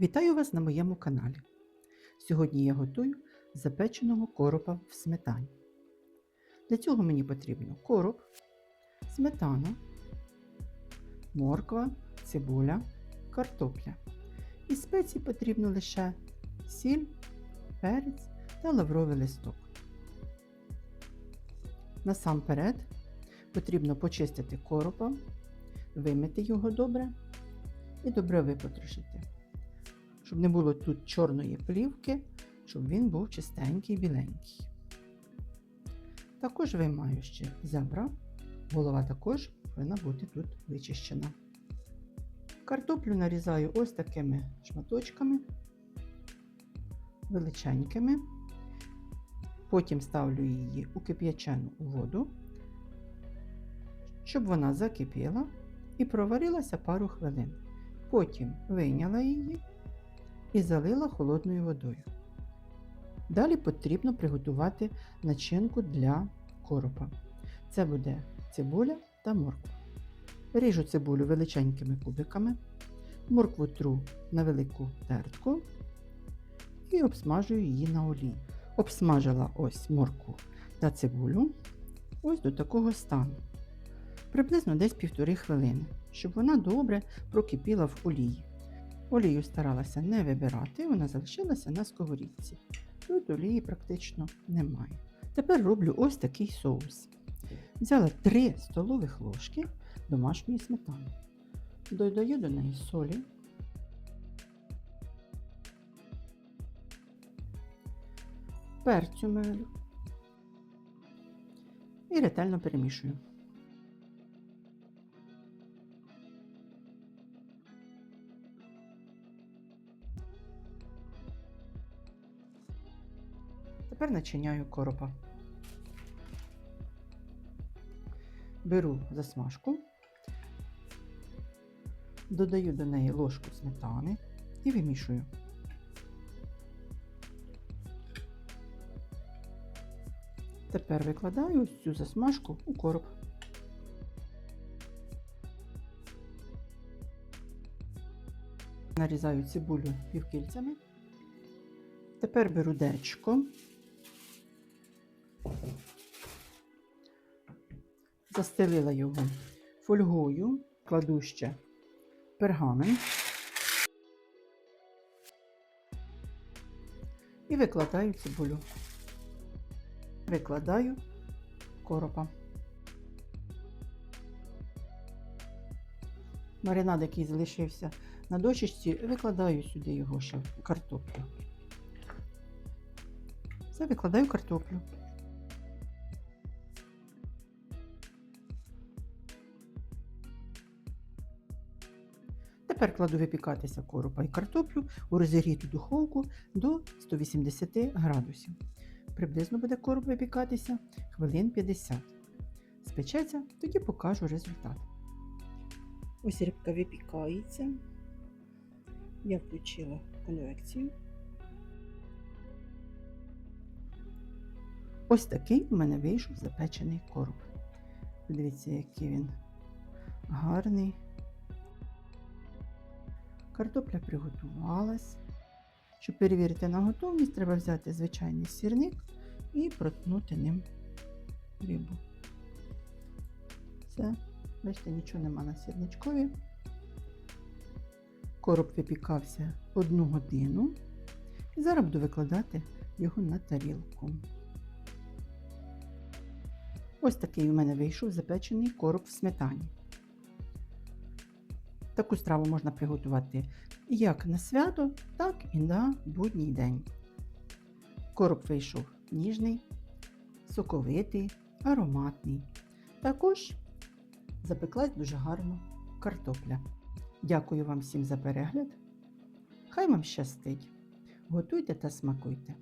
Вітаю вас на моєму каналі. Сьогодні я готую запеченого коропа в сметані. Для цього мені потрібно короб, сметана, морква, цибуля, картопля. Із спецій потрібно лише сіль, перець та лавровий листок. Насамперед потрібно почистити коропа, вимити його добре і добре випотрошити щоб не було тут чорної плівки, щоб він був чистенький, біленький. Також виймаю ще зебра, голова також повинна бути тут вичищена. Картоплю нарізаю ось такими шматочками, величенькими. Потім ставлю її у кип'ячену воду, щоб вона закипіла і проварилася пару хвилин. Потім вийняла її і залила холодною водою. Далі потрібно приготувати начинку для коропа. Це буде цибуля та морква. Ріжу цибулю величенькими кубиками, моркву тру на велику тертку і обсмажую її на олії. Обсмажила ось моркву та цибулю ось до такого стану. Приблизно десь півтори хвилини, щоб вона добре прокипіла в олії. Олію старалася не вибирати, вона залишилася на сковорідці. Тут олії практично немає. Тепер роблю ось такий соус. Взяла 3 столових ложки домашньої сметани. Додаю до неї солі, перцю мелю і ретельно перемішую. Тепер начиняю коропа. Беру засмажку, додаю до неї ложку сметани і вимішую. Тепер викладаю цю засмажку у короб. Нарізаю цибулю півкільцями. Тепер беру дечко, застелила його фольгою, кладу ще пергамент і викладаю цибулю. Викладаю коропа. Маринад, який залишився на дощечці, викладаю сюди його ще картоплю. Все, викладаю картоплю. Тепер кладу випікатися коропа і картоплю у розігріту духовку до 180 градусів. Приблизно буде короб випікатися хвилин 50. Спечеться, тоді покажу результат. Ось рибка випікається. Я включила конвекцію. Ось такий у мене вийшов запечений короб. Подивіться, який він гарний. Картопля приготувалась. Щоб перевірити на готовність, треба взяти звичайний сірник і проткнути ним рибу. Все, бачите, нічого нема на сірничкові. Короб випікався одну годину. І зараз буду викладати його на тарілку. Ось такий у мене вийшов запечений короб в сметані. Таку страву можна приготувати як на свято, так і на будній день. Короб вийшов ніжний, соковитий, ароматний. Також запеклась дуже гарно картопля. Дякую вам всім за перегляд. Хай вам щастить! Готуйте та смакуйте!